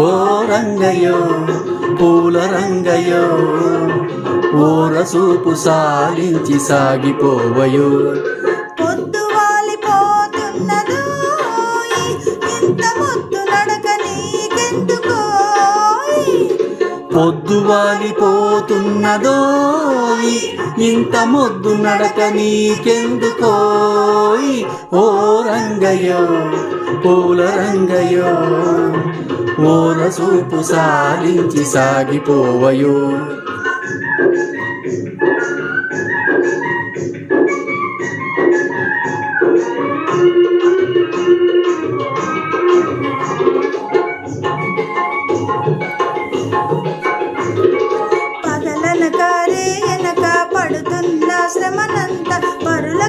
ఓ రంగయో పూల రంగయో బోర సూపు సాలించి సాగిపోవయో పొద్దు వాలిపోతున్నదో ఇంత మొద్దు నడక నీకెందుకోయ్ ఓ రంగయ్యో పూల రంగయ్యో రంగయో ఓరసూపు సాలించి సాగిపోవయో.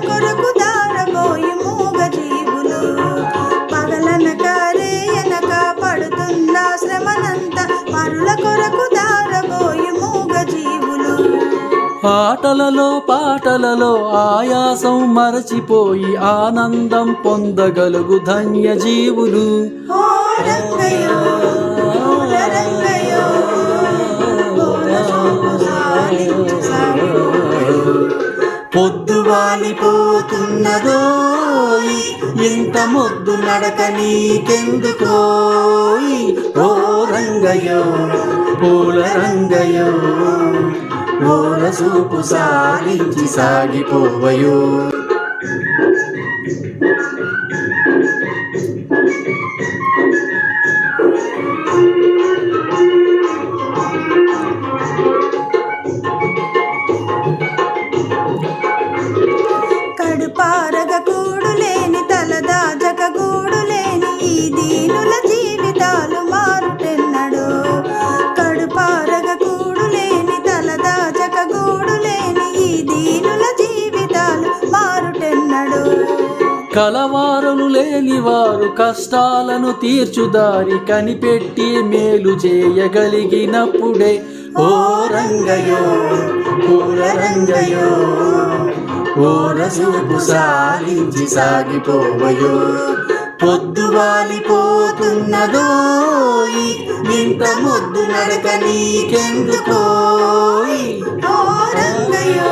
కొరకు దారబోయి మూగ జీవులు పగలనక రేయనక పడుతున్న శ్రమనంత పరుల కొరకు దారబోయి మూగ జీవులు ఆటలలో పాటలలో ఆయాసం మరచిపోయి ఆనందం పొందగలుగు ధన్య జీవులు రంగయ్యో. పొద్దు వాలిపోతున్నదో? ఇంత మొద్దు నడక నీకెందుకో? ఓ రంగయో పూల రంగయో ఓర చూపు సాగించి సాగిపోవయో. కలవారలు లేనివారు కష్టాలను తీర్చుదారి కనిపెట్టి మేలు చేయగలిగినప్పుడే. ఓ రంగయో పూల రంగయో ఓ రసూపు సాగించి సాగిపోవయో పొద్దు వాలిపోతున్నదో ఇంత మొద్దు నడక నీకెందుకో. రంగయో